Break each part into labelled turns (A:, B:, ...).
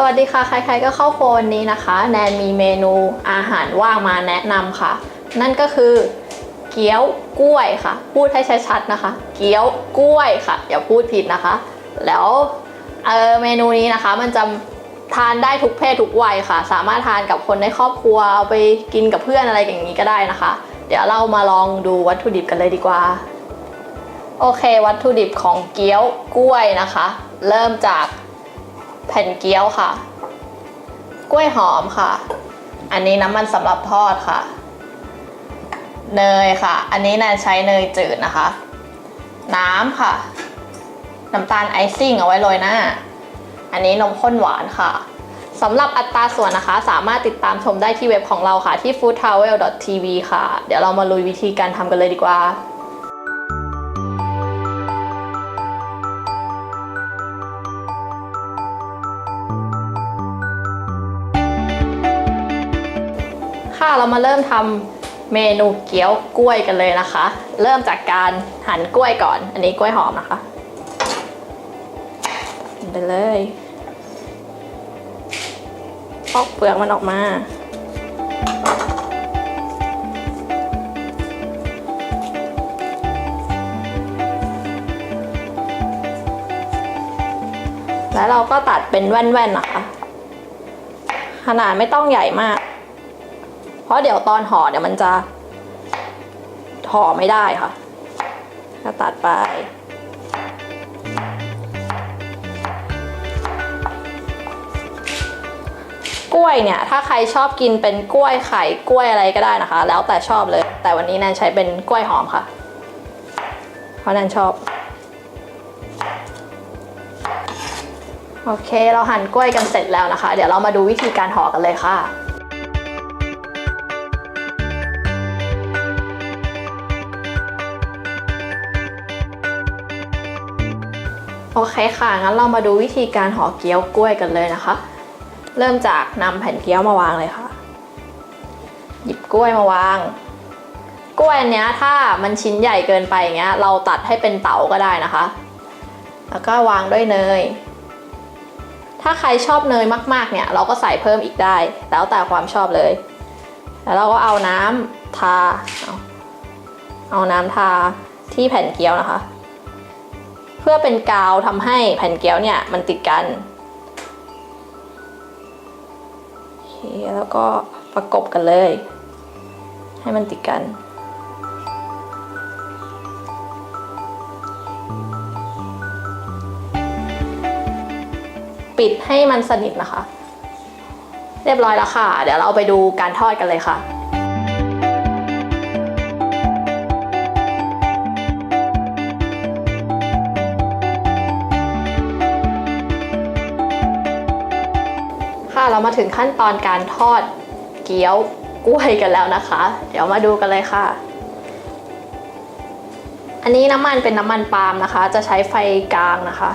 A: สวัสดีค่ะ ใครๆก็เข้าโฟนนี้นะคะ แนนมีเมนูอาหารว่างมาแนะนำค่ะ นั่นก็คือ เกี๊ยวกล้วยค่ะ พูดให้ชัดๆนะคะ เกี๊ยวกล้วยค่ะ อย่าพูดผิดนะคะ แล้วเออเมนูนี้นะคะมันจะทานได้ทุกเพศทุกวัยค่ะ สามารถทานกับคนในครอบครัวเอาไปกินกับเพื่อนอะไรอย่างนี้ก็ได้นะคะ เดี๋ยวเรามาลองดูวัตถุดิบกันเลยดีกว่า โอเค วัตถุดิบของเกี๊ยวกล้วยนะคะ เริ่มจาก แผ่นเกี๊ยวค่ะ กล้วยหอมค่ะ อันนี้น้ำมันสำหรับทอดค่ะ เนยค่ะ อันนี้แนนใช้เนยจืดนะคะ น้ำค่ะ น้ำตาลไอซิ่งเอาไว้โรยหน้า อันนี้นมข้นหวานค่ะสำหรับอัตราส่วนนะคะ สามารถติดตามชมได้ที่เว็บของเราค่ะที่ foodtravel.tv ค่ะ เดี๋ยวเรามาลุยวิธีการทำกันเลยดีกว่า ค่ะเรามาเริ่มทำเมนูเกี๊ยวกล้วยกันเลยนะคะ เริ่มจากการหั่นกล้วยก่อน อันนี้กล้วยหอมนะคะไปเลยปอกเปลือกมันออกมาแล้วเราก็ตัดเป็นแว่นๆนะคะ ขนาดไม่ต้องใหญ่มาก เพราะเดี๋ยวตอนห่อเดี๋ยวมันจะห่อไม่ได้ค่ะก็ตัดไป กล้วยเนี่ยถ้าใครชอบกินเป็นกล้วยไข่กล้วยอะไรก็ได้นะคะ แล้วแต่ชอบเลย แต่วันนี้แนนใช้เป็นกล้วยหอมค่ะ เพราะแนนชอบโอเค เราหั่นกล้วยกันเสร็จแล้วนะคะ เดี๋ยวเรามาดูวิธีการห่อกันเลยค่ะ โอเคค่ะ งั้นเรามาดูวิธีการห่อเกี๊ยวกล้วยกันเลยนะคะ เริ่มจากนำแผ่นเกี๊ยวมาวางเลยค่ะ หยิบกล้วยมาวาง กล้วยอันเนี้ยถ้ามันชิ้นใหญ่เกินไปอย่างเงี้ย เราตัดให้เป็นเต๋าก็ได้นะคะ แล้วก็วางด้วยเนย ถ้าใครชอบเนยมากๆเนี่ย เราก็ใส่เพิ่มอีกได้ แล้วแต่ความชอบเลย แล้วเราก็เอาน้ำทา เอาเอาน้ำทาที่แผ่นเกี๊ยวนะคะ เพื่อเป็นกาวทำให้แผ่นเกี๊ยวเนี่ยมันติดกันแล้วก็ประกบกันเลย ให้มันติดกันปิดให้มันสนิทนะคะ เรียบร้อยแล้วค่ะ เดี๋ยวเราไปดูการทอดกันเลยค่ะ เรามาถึงขั้นตอนการทอดเกี๊ยวกล้วยกันแล้วนะคะ เดี๋ยวมาดูกันเลยค่ะ อันนี้น้ำมันเป็นน้ำมันปาล์มนะคะ จะใช้ไฟกลางนะคะ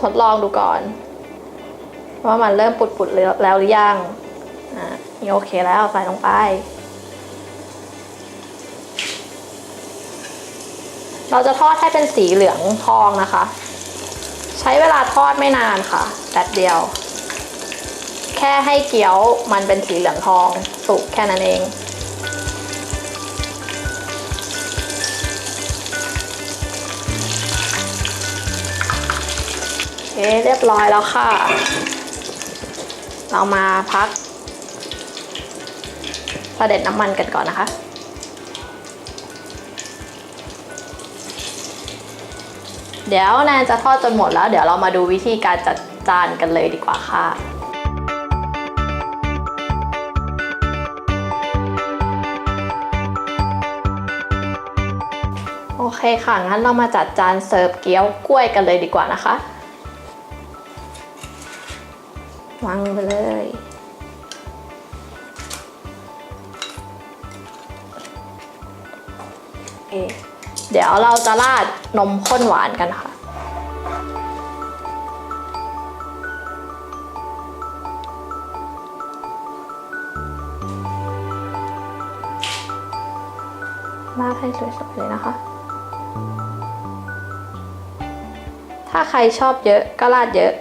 A: ทดลองดูก่อน ว่ามันเริ่มปุดๆแล้วหรือยังอ่านี่โอเคแล้วใส่ลงไปเราจะทอดให้เป็นสีเหลืองทองนะคะ ใช้เวลาทอดไม่นานค่ะแป๊บเดียว แค่ให้เกี๊ยวมันเป็นสีเหลืองทองสุกแค่นั้นเองโอเคเรียบร้อยแล้วค่ะ เรามาพักประเด็ดน้ำมันกันก่อนนะคะ เดี๋ยวแนนจะทอดจนหมดแล้ว เดี๋ยวเรามาดูวิธีการจัดจานกันเลยดีกว่าค่ะ เคค่ะ งั้นเรามาจัดจานเสิร์ฟเกี๊ยวกล้วยกันเลยดีกว่านะคะ วางไปเลยเอะเดี๋ยวเราจะราดนมข้นหวานกันค่ะราดให้สวยๆเลยนะคะ ถ้าใครชอบเยอะก็ราดเยอะ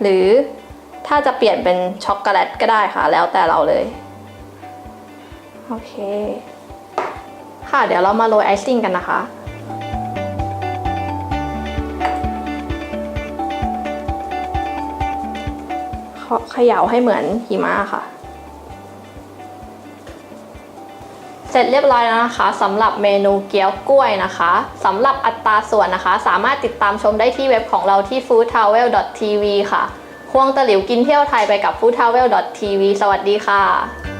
A: หรือถ้าจะเปลี่ยนเป็นช็อกโกแลตก็ได้ค่ะแล้วแต่เราเลย โอเค ค่ะเดี๋ยวเรามาโรยไอซิ่งกันนะคะเขย่าให้เหมือนหิมะค่ะ เสร็จเรียบร้อยแล้วนะคะสำหรับเมนูเกี๊ยวกล้วยนะคะสำหรับอัตราส่วนนะคะ สามารถติดตามชมได้ที่เว็บของเราที่ foodtravel.tv ค่ะ ควงตะหลิวกินเที่ยวไทยไปกับ foodtravel.tv สวัสดีค่ะ